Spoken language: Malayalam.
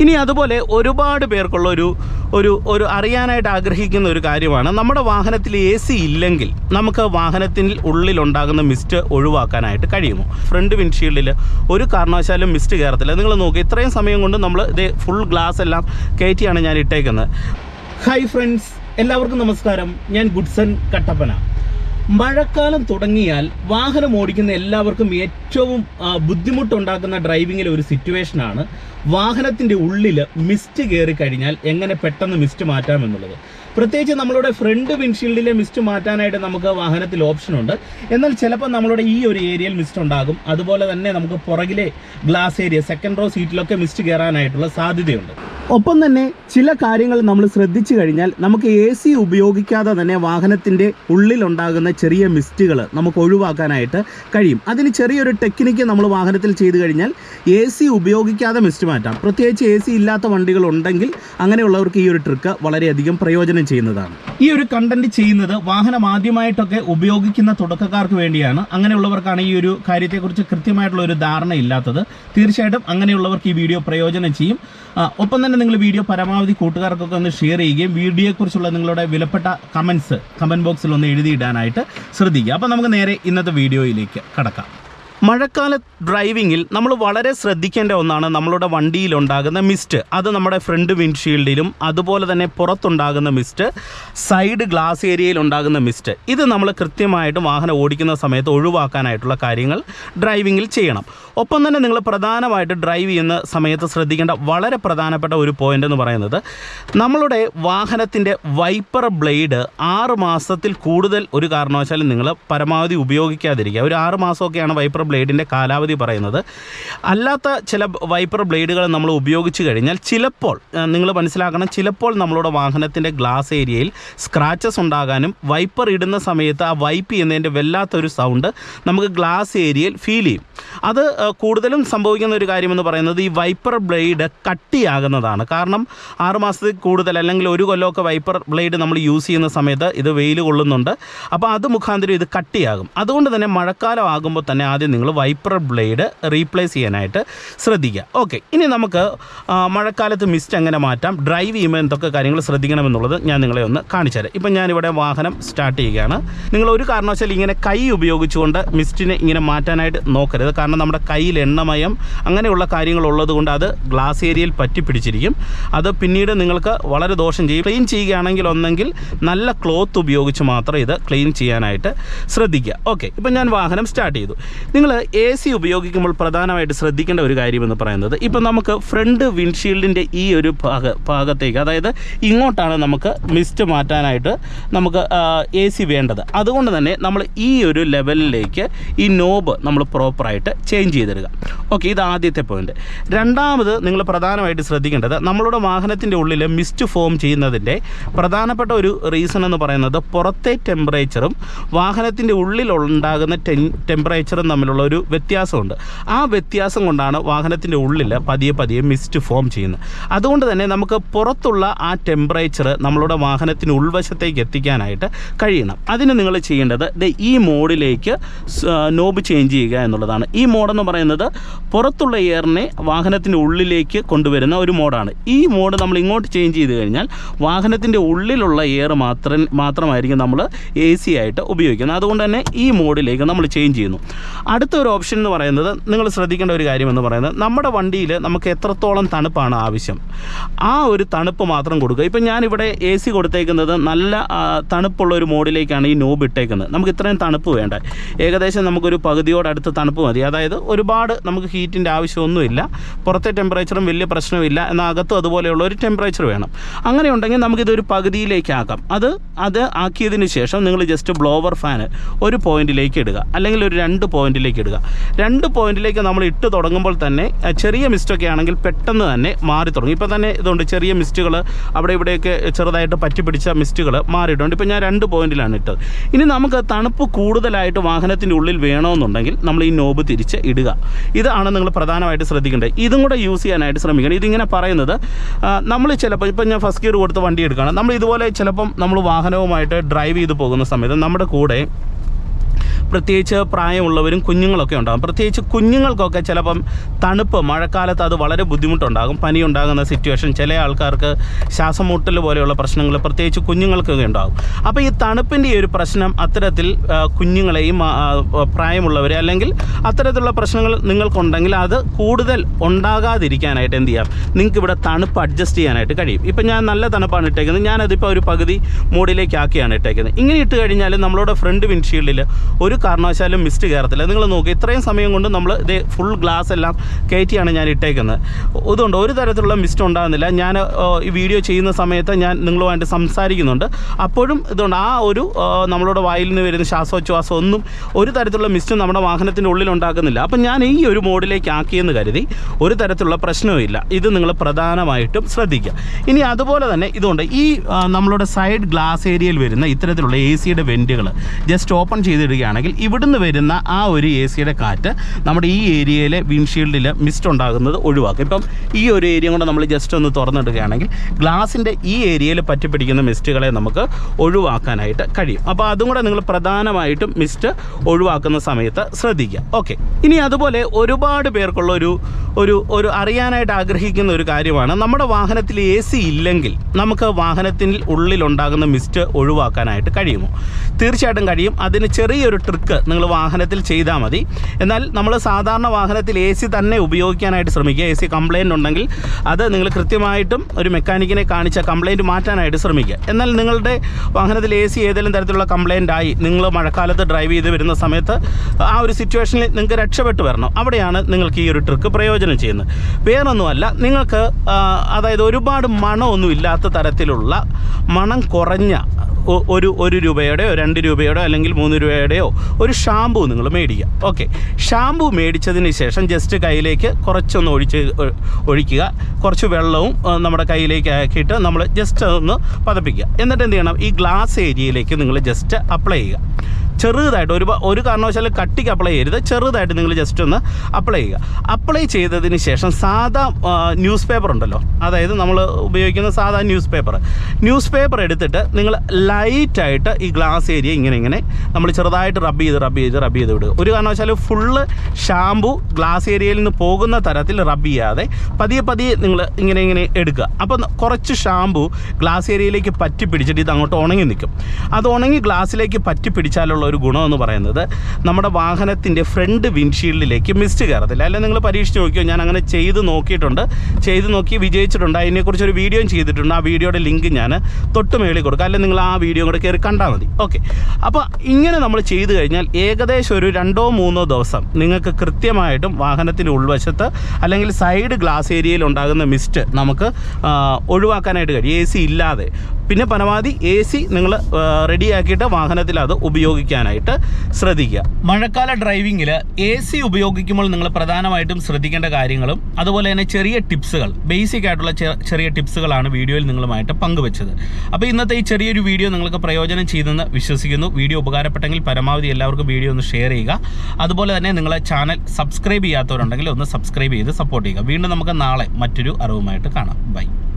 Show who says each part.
Speaker 1: ഇനി അതുപോലെ ഒരുപാട് പേർക്കുള്ള ഒരു ഒരു ഒരു അറിയാനായിട്ട് ആഗ്രഹിക്കുന്ന ഒരു കാര്യമാണ്. നമ്മുടെ വാഹനത്തിൽ എ സി ഇല്ലെങ്കിൽ നമുക്ക് വാഹനത്തിൽ ഉള്ളിലുണ്ടാകുന്ന മിസ്റ്റ് ഒഴിവാക്കാനായിട്ട് കഴിയുമോ? ഫ്രണ്ട് വിൻഷീൽഡിൽ ഒരു കാരണവശാലും മിസ്റ്റ് കയറത്തില്ല. നിങ്ങൾ നോക്കുക ഇത്രയും സമയം കൊണ്ട് നമ്മൾ ഇത് ഫുൾ ഗ്ലാസ് എല്ലാം കയറ്റിയാണ് ഞാൻ ഇട്ടേക്കുന്നത്. ഹായ് ഫ്രണ്ട്സ് എല്ലാവർക്കും നമസ്കാരം. ഞാൻ ഗുഡ്സൺ കട്ടപ്പന. മഴക്കാലം തുടങ്ങിയാൽ വാഹനം ഓടിക്കുന്ന എല്ലാവർക്കും ഏറ്റവും ബുദ്ധിമുട്ടുണ്ടാക്കുന്ന ഡ്രൈവിങ്ങിലെ ഒരു സിറ്റുവേഷനാണ് വാഹനത്തിന്റെ ഉള്ളിൽ മിസ്റ്റ് കയറി കഴിഞ്ഞാൽ എങ്ങനെ പെട്ടെന്ന് മിസ്റ്റ് മാറ്റാം എന്നുള്ളത്. പ്രത്യേകിച്ച് നമ്മളുടെ ഫ്രണ്ട് വിൻഷീൽഡിലെ മിസ്റ്റ് മാറ്റാനായിട്ട് നമുക്ക് വാഹനത്തിൽ ഓപ്ഷനുണ്ട് എന്നാൽ ചിലപ്പോൾ നമ്മളുടെ ഈ ഒരു ഏരിയയിൽ മിസ്റ്റ് ഉണ്ടാകും. അതുപോലെ തന്നെ നമുക്ക് പുറകിലെ ഗ്ലാസ് ഏരിയ സെക്കൻഡ് റോ സീറ്റിലൊക്കെ മിസ്റ്റ് കയറാനായിട്ടുള്ള സാധ്യതയുണ്ട്. ഒപ്പം തന്നെ ചില കാര്യങ്ങൾ നമ്മൾ ശ്രദ്ധിച്ചു കഴിഞ്ഞാൽ നമുക്ക് എ സി ഉപയോഗിക്കാതെ തന്നെ വാഹനത്തിന്റെ ഉള്ളിലുണ്ടാകുന്ന ചെറിയ മിസ്റ്റുകൾ നമുക്ക് ഒഴിവാക്കാനായിട്ട് കഴിയും. അതിന് ചെറിയൊരു ടെക്നിക്ക് നമ്മൾ വാഹനത്തിൽ ചെയ്തു കഴിഞ്ഞാൽ എ സി ഉപയോഗിക്കാതെ മിസ്റ്റ് മാറ്റാം. പ്രത്യേകിച്ച് എ സി ഇല്ലാത്ത വണ്ടികൾ ഉണ്ടെങ്കിൽ അങ്ങനെയുള്ളവർക്ക് ഈ ഒരു ട്രിക്ക് വളരെയധികം പ്രയോജനം ചെയ്യുന്നതാണ്. ഈ ഒരു കണ്ടന്റ് ചെയ്യുന്നത് വാഹനം ആദ്യമായിട്ടൊക്കെ ഉപയോഗിക്കുന്ന തുടക്കക്കാർക്ക് വേണ്ടിയാണ്. അങ്ങനെയുള്ളവർക്കാണ് ഈ ഒരു കാര്യത്തെക്കുറിച്ച് കൃത്യമായിട്ടുള്ള ഒരു ധാരണ ഇല്ലാത്തത് തീർച്ചയായിട്ടും അങ്ങനെയുള്ളവർക്ക് ഈ വീഡിയോ പ്രയോജനം ചെയ്യും. ഒപ്പം തന്നെ നിങ്ങൾ വീഡിയോ പരമാവധി കൂട്ടുകാർക്കൊക്കെ ഒന്ന് ഷെയർ ചെയ്യുകയും വീഡിയോയെക്കുറിച്ചുള്ള നിങ്ങളുടെ വിലപ്പെട്ട കമൻസ് കമന്റ് ബോക്സിൽ ഒന്ന് എഴുതിയിടാനായിട്ട് ശ്രദ്ധിക്കുക. അപ്പോൾ നമുക്ക് നേരെ ഇന്നത്തെ വീഡിയോയിലേക്ക് കടക്കാം. മഴക്കാല ഡ്രൈവിങ്ങിൽ നമ്മൾ വളരെ ശ്രദ്ധിക്കേണ്ട ഒന്നാണ് നമ്മളുടെ വണ്ടിയിലുണ്ടാകുന്ന മിസ്റ്റ് അത് നമ്മുടെ ഫ്രണ്ട് വിൻഡ്ഷീൽഡിലും അതുപോലെ തന്നെ പുറത്തുണ്ടാകുന്ന മിസ്റ്റ് സൈഡ് ഗ്ലാസ് ഏരിയയിൽ ഉണ്ടാകുന്ന മിസ്റ്റ് ഇത് നമ്മൾ കൃത്യമായിട്ട് വാഹനം ഓടിക്കുന്ന സമയത്ത് ഒഴിവാക്കാനായിട്ടുള്ള കാര്യങ്ങൾ ഡ്രൈവിങ്ങിൽ ചെയ്യണം. ഒപ്പം തന്നെ നിങ്ങൾ പ്രധാനമായിട്ട് ഡ്രൈവ് ചെയ്യുന്ന സമയത്ത് ശ്രദ്ധിക്കേണ്ട വളരെ പ്രധാനപ്പെട്ട ഒരു പോയിന്റ് എന്ന് പറയുന്നത് നമ്മളുടെ വാഹനത്തിന്റെ വൈപ്പർ ബ്ലേഡ് ആറ് മാസത്തിൽ കൂടുതൽ ഒരു കാരണവശാലും നിങ്ങൾ പരമാവധി ഉപയോഗിക്കാതിരിക്കുക. ഒരു ആറ് മാസമൊക്കെയാണ് വൈപ്പർ ബ്ലേഡിന്റെ കാലാവധി പറയുന്നത്. അല്ലാത്ത ചില വൈപ്പർ ബ്ലേഡുകൾ നമ്മൾ ഉപയോഗിച്ച് കഴിഞ്ഞാൽ ചിലപ്പോൾ നിങ്ങൾ മനസ്സിലാക്കണം ചിലപ്പോൾ നമ്മളുടെ വാഹനത്തിന്റെ ഗ്ലാസ് ഏരിയയിൽ സ്ക്രാച്ചസ് ഉണ്ടാകാനും വൈപ്പർ ഇടുന്ന സമയത്ത് ആ വൈപ്പ് ചെയ്യുന്നതിന്റെ വല്ലാത്തൊരു സൗണ്ട് നമുക്ക് ഗ്ലാസ് ഏരിയയിൽ ഫീൽ ചെയ്യും. അത് കൂടുതലും സംഭവിക്കുന്ന ഒരു കാര്യമെന്ന് പറയുന്നത് ഈ വൈപ്പർ ബ്ലേഡ് കട്ടിയാകുന്നതാണ്. കാരണം ആറുമാസത്തിൽ കൂടുതൽ അല്ലെങ്കിൽ ഒരു കൊല്ലമൊക്കെ വൈപ്പർ ബ്ലേഡ് നമ്മൾ യൂസ് ചെയ്യുന്ന സമയത്ത് ഇത് വെയിൽ കൊള്ളുന്നുണ്ട്. അപ്പോൾ അത് മുഖാന്തരം ഇത് കട്ടിയാകും. അതുകൊണ്ട് തന്നെ മഴക്കാലം ആകുമ്പോൾ തന്നെ ആദ്യം നിങ്ങൾ വൈപ്പർ ബ്ലേഡ് റീപ്ലേസ് ചെയ്യാനായിട്ട് ശ്രദ്ധിക്കുക. ഓക്കെ ഇനി നമുക്ക് മഴക്കാലത്ത് മിസ്റ്റ് എങ്ങനെ മാറ്റാം? ഡ്രൈവ് ചെയ്യുമ്പോൾ എന്തൊക്കെ കാര്യങ്ങൾ ശ്രദ്ധിക്കണമെന്നുള്ളത് ഞാൻ നിങ്ങളെ ഒന്ന് കാണിച്ചു തരാം. ഇപ്പം ഞാനിവിടെ വാഹനം സ്റ്റാർട്ട് ചെയ്യുകയാണ്. നിങ്ങൾ ഒരു കാരണവശാലും ഇങ്ങനെ കൈ ഉപയോഗിച്ചുകൊണ്ട് മിസ്റ്റിനെ ഇങ്ങനെ മാറ്റാനായിട്ട് നോക്കരുത്. കാരണം നമ്മുടെ കയ്യിൽ എണ്ണമയം അങ്ങനെയുള്ള കാര്യങ്ങൾ ഉള്ളതുകൊണ്ട് അത് ഗ്ലാസ് ഏരിയയിൽ പറ്റി പിടിച്ചിരിക്കും. അത് പിന്നീട് നിങ്ങൾക്ക് വളരെ ദോഷം ചെയ്യും. ക്ലീൻ ചെയ്യുകയാണെങ്കിൽ ഒന്നെങ്കിൽ നല്ല ക്ലോത്ത് ഉപയോഗിച്ച് മാത്രം ഇത് ക്ലീൻ ചെയ്യാനായിട്ട് ശ്രദ്ധിക്കുക. ഓക്കെ ഇപ്പം ഞാൻ വാഹനം സ്റ്റാർട്ട് ചെയ്തു. നിങ്ങൾ എ സി ഉപയോഗിക്കുമ്പോൾ പ്രധാനമായിട്ട് ശ്രദ്ധിക്കേണ്ട ഒരു കാര്യമെന്ന് പറയുന്നത് ഇപ്പം നമുക്ക് ഫ്രണ്ട് വിൻഷീൽഡിന്റെ ഈ ഒരു ഭാഗ ഭാഗത്തേക്ക് അതായത് ഇങ്ങോട്ടാണ് നമുക്ക് മിസ്റ്റ് മാറ്റാനായിട്ട് നമുക്ക് എ സി വേണ്ടത്. അതുകൊണ്ട് തന്നെ നമ്മൾ ഈ ഒരു ലെവലിലേക്ക് ഈ നോബ് നമ്മൾ പ്രോപ്പറായിട്ട് ചേഞ്ച് ചെയ്തിടുക. ഓക്കെ ഇത് ആദ്യത്തെ പോയിന്റ് രണ്ടാമത് നിങ്ങൾ പ്രധാനമായിട്ട് ശ്രദ്ധിക്കേണ്ടത് നമ്മളുടെ വാഹനത്തിന്റെ ഉള്ളിൽ മിസ്റ്റ് ഫോം ചെയ്യുന്നതിന്റെ പ്രധാനപ്പെട്ട ഒരു റീസൺ എന്ന് പറയുന്നത് പുറത്തെ ടെമ്പറേച്ചറും വാഹനത്തിന്റെ ഉള്ളിലുണ്ടാകുന്ന ടെമ്പറേച്ചറും തമ്മിലുള്ള ഒരു വ്യത്യാസമുണ്ട്. ആ വ്യത്യാസം കൊണ്ടാണ് വാഹനത്തിന്റെ ഉള്ളിൽ പതിയെ പതിയെ മിസ്റ്റ് ഫോം ചെയ്യുന്നത്. അതുകൊണ്ട് തന്നെ നമുക്ക് പുറത്തുള്ള ആ ടെമ്പറേച്ചർ നമ്മളുടെ വാഹനത്തിന് ഉൾവശത്തേക്ക് എത്തിക്കാനായിട്ട് കഴിയണം. അതിന് നിങ്ങൾ ചെയ്യേണ്ടത് ഈ മോഡിലേക്ക് നോബ് ചേഞ്ച് ചെയ്യുക എന്നുള്ളതാണ്. ഈ മോഡെന്ന് പറയുന്നത് പുറത്തുള്ള എയറിനെ വാഹനത്തിന്റെ ഉള്ളിലേക്ക് കൊണ്ടുവരുന്ന ഒരു മോഡാണ്. ഈ മോഡ് നമ്മൾ ഇങ്ങോട്ട് ചേഞ്ച് ചെയ്ത് കഴിഞ്ഞാൽ വാഹനത്തിന്റെ ഉള്ളിലുള്ള എയർ മാത്രം മാത്രമായിരിക്കും നമ്മൾ എ സി ആയിട്ട് ഉപയോഗിക്കുന്നത്. അതുകൊണ്ട് തന്നെ ഈ മോഡിലേക്ക് നമ്മൾ ചേഞ്ച് ചെയ്യുന്നു. അടുത്ത ഒരു ഓപ്ഷൻ എന്ന് പറയുന്നത് നിങ്ങൾ ശ്രദ്ധിക്കേണ്ട ഒരു കാര്യം എന്ന് പറയുന്നത് നമ്മുടെ വണ്ടിയിൽ നമുക്ക് എത്രത്തോളം തണുപ്പാണ് ആവശ്യം. ആ ഒരു തണുപ്പ് മാത്രം കൊടുക്കുക. ഇപ്പം ഞാനിവിടെ എ സി കൊടുത്തേക്കുന്നത് നല്ല തണുപ്പുള്ള ഒരു മോഡിലേക്കാണ് ഈ നോബ് ഇട്ടേക്കുന്നത്. നമുക്ക് ഇത്രയും തണുപ്പ് വേണ്ട. ഏകദേശം നമുക്കൊരു പകുതിയോടടുത്ത് തണുപ്പ് മതി. അതായത് ഒരുപാട് നമുക്ക് ഹീറ്റിന്റെ ആവശ്യമൊന്നുമില്ല. പുറത്തെ ടെമ്പറേച്ചറും വലിയ പ്രശ്നമില്ല. എന്നാൽ അകത്തും അതുപോലെയുള്ള ഒരു ടെമ്പറേച്ചർ വേണം. അങ്ങനെ ഉണ്ടെങ്കിൽ നമുക്കിതൊരു പകുതിയിലേക്കാക്കാം. അത് അത് ആക്കിയതിന് ശേഷം നിങ്ങൾ ജസ്റ്റ് ബ്ലോവർ ഫാന് ഒരു പോയിന്റിലേക്ക് ഇടുക. അല്ലെങ്കിൽ ഒരു രണ്ട് പോയിന്റിലേക്ക് ഇടുക. രണ്ട് പോയിന്റിലേക്ക് നമ്മൾ ഇട്ട് തുടങ്ങുമ്പോൾ തന്നെ ചെറിയ മിസ്റ്റൊക്കെ ആണെങ്കിൽ പെട്ടെന്ന് തന്നെ മാറി തുടങ്ങും. ഇപ്പോൾ തന്നെ ഇതുകൊണ്ട് ചെറിയ മിസ്റ്റുകൾ അവിടെ ഇവിടെയൊക്കെ ചെറുതായിട്ട് പറ്റി പിടിച്ച മിസ്റ്റുകൾ മാറിയിട്ടുണ്ട്. ഇപ്പോൾ ഞാൻ രണ്ട് പോയിന്റിലാണ് ഇട്ടത്. ഇനി നമുക്ക് തണുപ്പ് കൂടുതലായിട്ട് വാഹനത്തിന്റെ ഉള്ളിൽ വേണമെന്നുണ്ടെങ്കിൽ നമ്മൾ ഈ നോബ് തിരിച്ച് ഇടുക. ഇതാണ് നിങ്ങൾ പ്രധാനമായിട്ട് ശ്രദ്ധിക്കേണ്ടത്. ഇതും കൂടെ യൂസ് ചെയ്യാനായിട്ട് ശ്രമിക്കണം. ഇതിങ്ങനെ പറയുന്നത് നമ്മൾ ചിലപ്പോൾ ഇപ്പം ഞാൻ ഫസ്റ്റ് ഗിയർ കൊടുത്ത് വണ്ടി എടുക്കുകയാണ്. നമ്മൾ ഇതുപോലെ ചിലപ്പം നമ്മൾ വാഹനവുമായിട്ട് ഡ്രൈവ് ചെയ്ത് പോകുന്ന സമയത്ത് നമ്മുടെ കൂടെ പ്രത്യേകിച്ച് പ്രായമുള്ളവരും കുഞ്ഞുങ്ങളൊക്കെ ഉണ്ടാകും. പ്രത്യേകിച്ച് കുഞ്ഞുങ്ങൾക്കൊക്കെ ചിലപ്പം തണുപ്പ് മഴക്കാലത്ത് അത് വളരെ ബുദ്ധിമുട്ടുണ്ടാകും. പനി ഉണ്ടാകുന്ന സിറ്റുവേഷൻ ചില ആൾക്കാർക്ക് ശ്വാസം മുട്ടൽ പോലെയുള്ള പ്രശ്നങ്ങൾ പ്രത്യേകിച്ച് കുഞ്ഞുങ്ങൾക്കൊക്കെ ഉണ്ടാകും. അപ്പോൾ ഈ തണുപ്പിന്റെ ഒരു പ്രശ്നം അത്തരത്തിൽ കുഞ്ഞുങ്ങളെയും പ്രായമുള്ളവരെ അല്ലെങ്കിൽ അത്തരത്തിലുള്ള പ്രശ്നങ്ങൾ നിങ്ങൾക്കുണ്ടെങ്കിൽ അത് കൂടുതൽ ഉണ്ടാകാതിരിക്കാനായിട്ട് എന്ത് ചെയ്യാം? നിങ്ങൾക്ക് ഇവിടെ തണുപ്പ് അഡ്ജസ്റ്റ് ചെയ്യാനായിട്ട് കഴിയും. ഇപ്പം ഞാൻ നല്ല തണുപ്പാണ് ഇട്ടേക്കുന്നത്. ഞാനതിപ്പോൾ ഒരു പകുതി മൂടിലേക്കാക്കിയാണ് ഇട്ടേക്കുന്നത്. ഇങ്ങനെ ഇട്ട് കഴിഞ്ഞാൽ നമ്മളുടെ ഫ്രണ്ട് വിൻഷീൽഡിൽ ഒരു കാരണവശാലും മിസ്റ്റ് കയറത്തില്ല നിങ്ങൾ നോക്കുക ഇത്രയും സമയം കൊണ്ട് നമ്മൾ ഇത് ഫുൾ ഗ്ലാസ് എല്ലാം കയറ്റിയാണ് ഞാൻ ഇട്ടേക്കുന്നത്. ഇതുകൊണ്ട് ഒരു തരത്തിലുള്ള മിസ്റ്റ് ഉണ്ടാകുന്നില്ല. ഞാൻ ഈ വീഡിയോ ചെയ്യുന്ന സമയത്ത് ഞാൻ നിങ്ങളുമായിട്ട് സംസാരിക്കുന്നുണ്ട്. അപ്പോഴും ഇതുകൊണ്ട് ആ ഒരു നമ്മളുടെ വായിൽ നിന്ന് വരുന്ന ശ്വാസോച്ഛ്വാസം ഒന്നും ഒരു തരത്തിലുള്ള മിസ്റ്റും നമ്മുടെ വാഹനത്തിന്റെ ഉള്ളിൽ ഉണ്ടാക്കുന്നില്ല. അപ്പം ഞാൻ ഈ ഒരു മോഡിലേക്ക് ആക്കിയെന്ന് കരുതി ഒരു തരത്തിലുള്ള പ്രശ്നവുമില്ല ഇത് നിങ്ങൾ പ്രധാനമായിട്ടും ശ്രദ്ധിക്കുക. ഇനി അതുപോലെ തന്നെ ഇതുകൊണ്ട് ഈ നമ്മളുടെ സൈഡ് ഗ്ലാസ് ഏരിയയിൽ വരുന്ന ഇത്തരത്തിലുള്ള എ സിയുടെ വെന്റുകൾ ജസ്റ്റ് ഓപ്പൺ ചെയ്തിടുകയാണെങ്കിൽ ഇവിടുന്ന് വരുന്ന ആ ഒരു എ സിയുടെ കാറ്റ് നമ്മുടെ ഈ ഏരിയയിലെ വിൻഷീൽഡിൽ മിസ്റ്റ് ഉണ്ടാകുന്നത് ഒഴിവാക്കും. ഇപ്പം ഈ ഒരു ഏരിയ കൊണ്ട് നമ്മൾ ജസ്റ്റ് ഒന്ന് തുറന്നിടുകയാണെങ്കിൽ ഗ്ലാസിന്റെ ഈ ഏരിയയിൽ പറ്റി പിടിക്കുന്ന മിസ്റ്റുകളെ നമുക്ക് ഒഴിവാക്കാനായിട്ട് കഴിയും. അപ്പോൾ അതും കൂടെ നിങ്ങൾ പ്രധാനമായിട്ടും മിസ്റ്റ് ഒഴിവാക്കുന്ന സമയത്ത് ശ്രദ്ധിക്കുക. ഓക്കെ ഇനി അതുപോലെ ഒരുപാട് പേർക്കുള്ള ഒരു ഒരു ഒരു അറിയാനായിട്ട് ആഗ്രഹിക്കുന്ന ഒരു കാര്യമാണ് നമ്മുടെ വാഹനത്തിൽ എ സി ഇല്ലെങ്കിൽ നമുക്ക് വാഹനത്തിൽ ഉള്ളിലുണ്ടാകുന്ന മിസ്റ്റ് ഒഴിവാക്കാനായിട്ട് കഴിയുമോ? തീർച്ചയായിട്ടും കഴിയും. അതിന് ചെറിയൊരു ട്രിക്ക് നിങ്ങൾ വാഹനത്തിൽ ചെയ്താൽ മതി. എന്നാൽ നമ്മൾ സാധാരണ വാഹനത്തിൽ എ സി തന്നെ ഉപയോഗിക്കാനായിട്ട് ശ്രമിക്കുക. എ സി കംപ്ലയിന്റ് ഉണ്ടെങ്കിൽ അത് നിങ്ങൾ കൃത്യമായിട്ടും ഒരു മെക്കാനിക്കിനെ കാണിച്ച കംപ്ലയിന്റ് മാറ്റാനായിട്ട് ശ്രമിക്കുക. എന്നാൽ നിങ്ങളുടെ വാഹനത്തിൽ എ സി ഏതെങ്കിലും തരത്തിലുള്ള കംപ്ലയിന്റ് ആയി നിങ്ങൾ മഴക്കാലത്ത് ഡ്രൈവ് ചെയ്ത് വരുന്ന സമയത്ത് ആ ഒരു സിറ്റുവേഷനിൽ നിങ്ങൾക്ക് രക്ഷപ്പെട്ട് വരണം. അവിടെയാണ് നിങ്ങൾക്ക് ഈ ഒരു ട്രിക്ക് പ്രയോജനം ചെയ്യുന്നത്. വേറൊന്നുമല്ല നിങ്ങൾക്ക് അതായത് ഒരുപാട് മണമൊന്നും ഇല്ലാത്ത തരത്തിലുള്ള മണം കുറഞ്ഞ ഒരു ഒരു രൂപയുടെയോ രണ്ട് രൂപയുടെയോ അല്ലെങ്കിൽ മൂന്ന് രൂപയുടെയോ ഒരു ഷാമ്പു നിങ്ങൾ മേടിക്കുക. ഓക്കെ. ഷാമ്പു മേടിച്ചതിന് ശേഷം ജസ്റ്റ് കയ്യിലേക്ക് കുറച്ചൊന്ന് ഒഴിച്ച് ഒഴിക്കുക. കുറച്ച് വെള്ളവും നമ്മുടെ കയ്യിലേക്ക് ആക്കിയിട്ട് നമ്മൾ ജസ്റ്റ് ഒന്ന് പതപ്പിക്കുക. എന്നിട്ട് എന്ത് ചെയ്യണം? ഈ ഗ്ലാസ് ഏരിയയിലേക്ക് നിങ്ങൾ ജസ്റ്റ് അപ്ലൈ ചെയ്യുക. ചെറുതായിട്ട് ഒരു ഒരു കാരണവശാലും കട്ടിക്ക് അപ്ലൈ ചെയ്യരുത്. ചെറുതായിട്ട് നിങ്ങൾ ജസ്റ്റ് ഒന്ന് അപ്ലൈ ചെയ്യുക. അപ്ലൈ ചെയ്തതിന് ശേഷം സാധാ ന്യൂസ് പേപ്പർ ഉണ്ടല്ലോ. അതായത് നമ്മൾ ഉപയോഗിക്കുന്ന സാധാ ന്യൂസ് പേപ്പർ ന്യൂസ് പേപ്പർ എടുത്തിട്ട് നിങ്ങൾ ലൈറ്റായിട്ട് ഈ ഗ്ലാസ് ഏരിയ ഇങ്ങനെ ഇങ്ങനെ നമ്മൾ ചെറുതായിട്ട് റബ്ബ് ചെയ്ത് റബ്ബ് ചെയ്ത് റബ്ബ് ചെയ്ത് വിടുക. ഒരു കാരണവശാലും ഫുള്ള് ഷാമ്പു ഗ്ലാസ് ഏരിയയിൽ നിന്ന് പോകുന്ന തരത്തിൽ റബ്ബ് ചെയ്യാതെ പതിയെ പതിയെ നിങ്ങൾ ഇങ്ങനെ ഇങ്ങനെ എടുക്കുക. അപ്പം കുറച്ച് ഷാമ്പു ഗ്ലാസ് ഏരിയയിലേക്ക് പറ്റി പിടിച്ചിട്ട് ഇത് അങ്ങോട്ട് ഉണങ്ങി നിൽക്കും. അത് ഉണങ്ങി ഗ്ലാസ്സിലേക്ക് പറ്റി പിടിച്ചാലുള്ള ഒരു ഗുണം എന്ന് പറയുന്നത് നമ്മുടെ വാഹനത്തിന്റെ ഫ്രണ്ട് വിൻഷീൽഡിലേക്ക് മിസ്റ്റ് കയറത്തില്ല. അല്ലെങ്കിൽ നിങ്ങൾ പരീക്ഷിച്ച് നോക്കിയോ? ഞാൻ അങ്ങനെ ചെയ്ത് നോക്കിയിട്ടുണ്ട്. ചെയ്ത് നോക്കി വിജയിച്ചിട്ടുണ്ട്. അതിനെക്കുറിച്ച് ഒരു വീഡിയോയും ചെയ്തിട്ടുണ്ട്. ആ വീഡിയോയുടെ ലിങ്ക് ഞാൻ തൊട്ട് മേളിൽ കൊടുക്കാം. അല്ലെങ്കിൽ നിങ്ങൾ ആ വീഡിയോ കൂടെ കയറി കണ്ടാൽ മതി. ഓക്കെ. അപ്പോൾ ഇങ്ങനെ നമ്മൾ ചെയ്തു കഴിഞ്ഞാൽ ഏകദേശം ഒരു രണ്ടോ മൂന്നോ ദിവസം നിങ്ങൾക്ക് കൃത്യമായിട്ടും വാഹനത്തിന്റെ ഉൾവശത്ത് അല്ലെങ്കിൽ സൈഡ് ഗ്ലാസ് ഏരിയയിൽ ഉണ്ടാകുന്ന മിസ്റ്റ് നമുക്ക് ഒഴിവാക്കാനായിട്ട് കഴിയും. എ സി ഇല്ലാതെ. പിന്നെ പരമാവധി എ സി നിങ്ങൾ റെഡിയാക്കിയിട്ട് വാഹനത്തിൽ അത് ഉപയോഗിക്കാനായിട്ട് ശ്രദ്ധിക്കുക. മഴക്കാല ഡ്രൈവിങ്ങിൽ എ സി ഉപയോഗിക്കുമ്പോൾ നിങ്ങൾ പ്രധാനമായിട്ടും ശ്രദ്ധിക്കേണ്ട കാര്യങ്ങളും അതുപോലെ തന്നെ ചെറിയ ടിപ്സുകൾ ബേസിക് ആയിട്ടുള്ള ചെറിയ ടിപ്സുകളാണ് വീഡിയോയിൽ നിങ്ങളുമായിട്ട് പങ്കുവച്ചത്. അപ്പോൾ ഇന്നത്തെ ഈ ചെറിയൊരു വീഡിയോ നിങ്ങൾക്ക് പ്രയോജനം ചെയ്തെന്ന് വിശ്വസിക്കുന്നു. വീഡിയോ ഉപകാരപ്പെട്ടെങ്കിൽ പരമാവധി എല്ലാവർക്കും വീഡിയോ ഒന്ന് ഷെയർ ചെയ്യുക. അതുപോലെ തന്നെ നിങ്ങളെ ചാനൽ സബ്സ്ക്രൈബ് ചെയ്യാത്തവരുണ്ടെങ്കിൽ ഒന്ന് സബ്സ്ക്രൈബ് ചെയ്ത് സപ്പോർട്ട് ചെയ്യുക. വീണ്ടും നമുക്ക് നാളെ മറ്റൊരു അറിവുമായിട്ട് കാണാം. ബൈ.